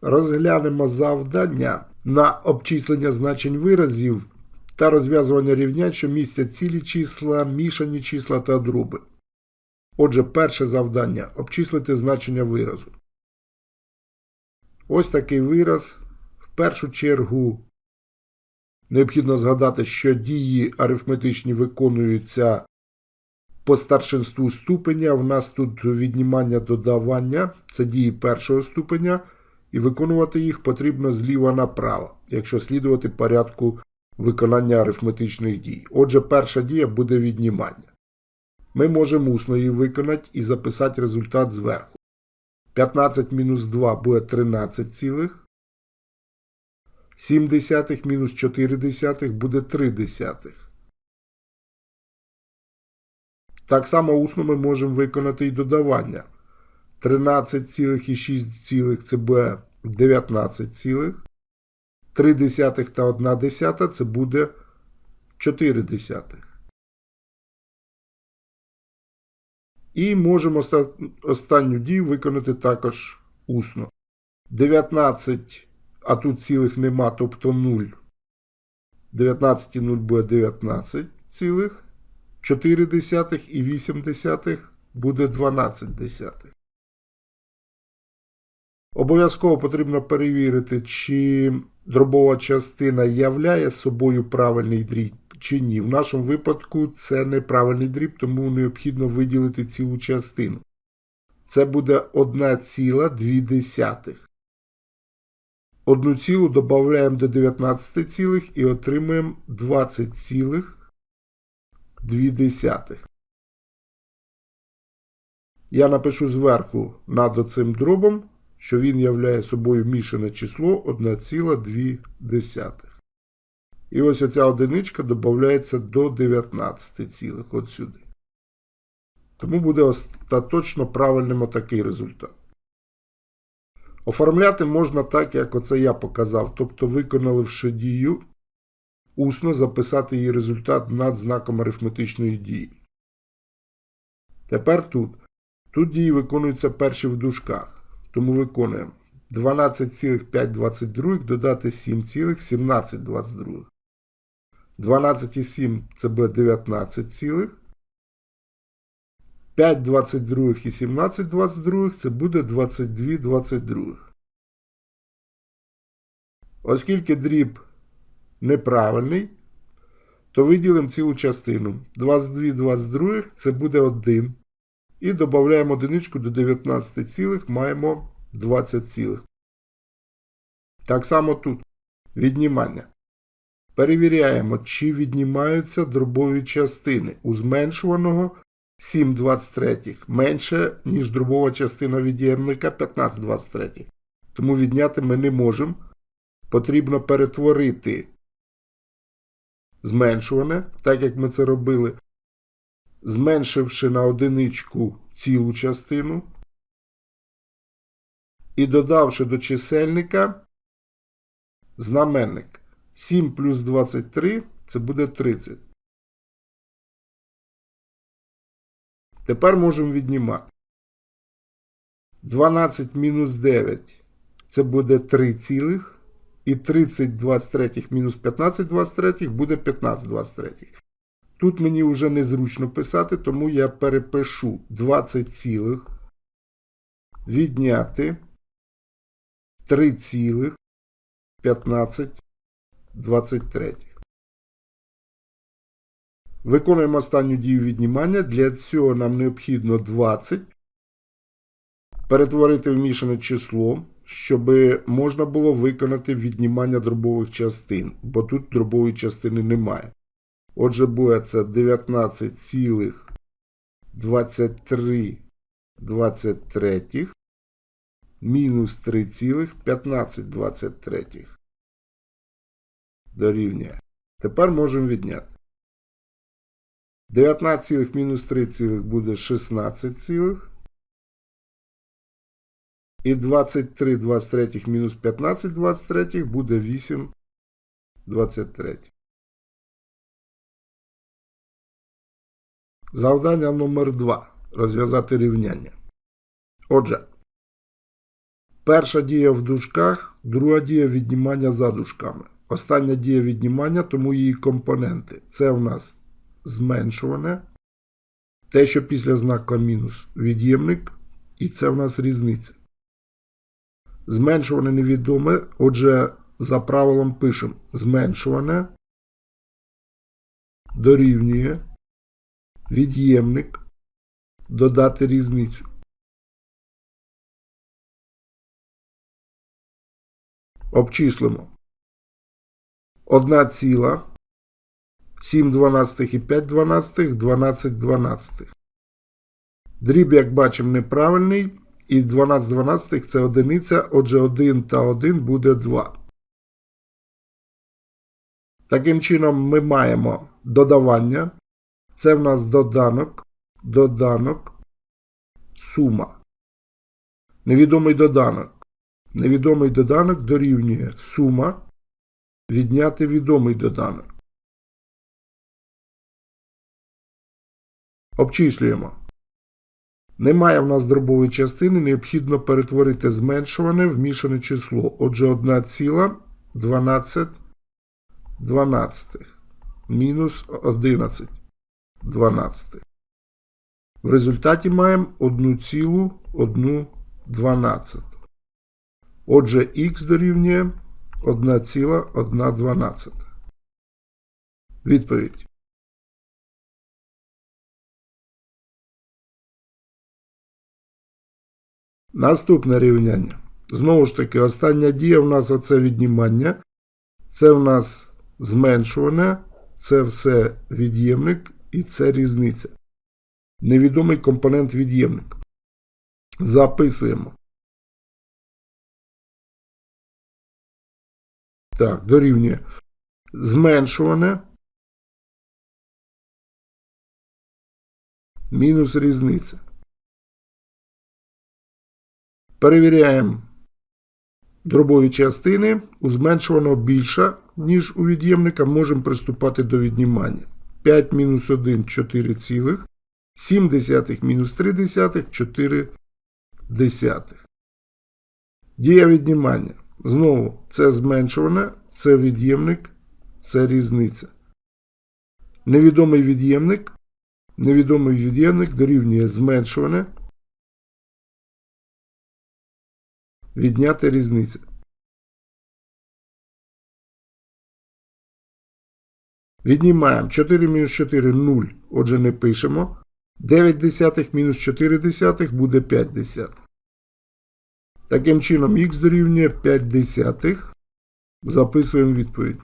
Розглянемо завдання на обчислення значень виразів та розв'язування рівнянь, що містять цілі числа, мішані числа та дроби. Отже, перше завдання обчислити значення виразу. Ось такий вираз. В першу чергу необхідно згадати, що дії арифметичні виконуються по старшинству ступеня. В нас тут віднімання додавання, це дії першого ступеня, і виконувати їх потрібно зліва направо, якщо слідувати порядку виконання арифметичних дій. Отже, перша дія буде віднімання. Ми можемо усно її виконати і записати результат зверху. 15 мінус 2 буде 13 цілих. 7 десятих мінус 4 десятих буде 3 десятих. Так само усно ми можемо виконати і додавання. 13 цілих і 6 цілих це буде 19 цілих. 3 десятих та 1 десята це буде 4 десятих. І можемо останню дію виконати також усно. 19, а тут цілих нема, тобто 0. 19 і 0 буде 19 цілих. 4 десятих і 8 десятих буде 12 десятих. Обов'язково потрібно перевірити, чи дробова частина являє собою правильний дріб чи ні. В нашому випадку це неправильний дріб, тому необхідно виділити цілу частину. Це буде 1,2. Одну цілу додаємо до 19 цілих і отримуємо 20,2. Я напишу зверху над цим дробом, що він являє собою мішане число 1,2. І ось оця одиничка додається до 19 цілих от сюди. Тому буде остаточно правильним отакий результат. Оформляти можна так, як оце я показав. Тобто, виконаливши дію, усно записати її результат над знаком арифметичної дії. Тепер тут. Тут дії виконуються перші в дужках. Тому виконуємо 12,522 додати 7,1722. 12,7 це буде 19 цілих. 5 22 і 17 22 це буде 22 22. Оскільки дріб неправильний, то виділимо цілу частину. 22 22 це буде 1. І додаємо одиничку до 19 цілих, маємо 20 цілих. Так само тут віднімання. Перевіряємо, чи віднімаються дробові частини у зменшуваного 7 23 менше, ніж дробова частина від'ємника 15 23. Тому відняти ми не можемо. Потрібно перетворити зменшуване, так як ми це робили, зменшивши на одиничку цілу частину. І додавши до чисельника знаменник. 7 плюс 23 це буде 30. Тепер можемо віднімати. 12 мінус 9 це буде 3 цілих. І 30 23 мінус 15 23 буде 15 23. Тут мені вже незручно писати, тому я перепишу 20 цілих. Відняти 3 цілих 15 23. Виконуємо останню дію віднімання. Для цього нам необхідно 20 перетворити в мішане число, щоб можна було виконати віднімання дробових частин, бо тут дробової частини немає. Отже, буде це 19,23 23 мінус 3,1523 дорівнює. Тепер можемо відняти. 19, мінус 3 цілих буде 16 цілих. І 23 23 мінус 15 23 буде 8 23. Завдання номер 2. Розв'язати рівняння. Отже, Перша дія в дужках, друга дія віднімання за дужками. Остання дія віднімання, тому її компоненти. Це в нас зменшуване. Те, що після знака мінус від'ємник, і це в нас різниця. Зменшуване невідоме, отже, за правилом пишемо зменшуване дорівнює від'ємник додати різницю. Обчислимо. 1 ціла, 7 дванадцятих і 5 дванадцятих, 12 дванадцятих. Дріб, як бачимо, неправильний. І 12 дванадцятих це одиниця, отже 1 та 1 буде 2. Таким чином ми маємо додавання. Це в нас доданок, доданок, сума. Невідомий доданок. Невідомий доданок дорівнює сума відняти відомий доданок. Обчислюємо. Немає в нас дробової частини, необхідно перетворити зменшуване в мішане число. Отже, 1 ціла 12 дванадцятих мінус 11 дванадцятих. В результаті маємо 1 цілу 1 дванадцяту. Отже, х дорівнює 1 ціла 1 дванадцята. Відповідь. Наступне рівняння. Знову ж таки, остання дія в нас оце віднімання. Це в нас зменшуване, це все від'ємник і це різниця. Невідомий компонент від'ємник. Записуємо. Так, дорівнює. Зменшуване. Мінус різниця. Перевіряємо дробові частини. У зменшуваного більша, ніж у від'ємника, можемо приступати до віднімання. 5 мінус 1 4 цілих. 7 десятих мінус 3 десятих 4 десятих. Дія віднімання. Знову це зменшуване, це від'ємник, це різниця. Невідомий від'ємник. Невідомий від'ємник дорівнює зменшуване. Відняти різниця. Віднімаємо 4 мінус 4 0. Отже, не пишемо. 9 десятих мінус 4 десятих буде 5 десятих. Таким чином, х дорівнює 5 десятих. Записуємо відповідь.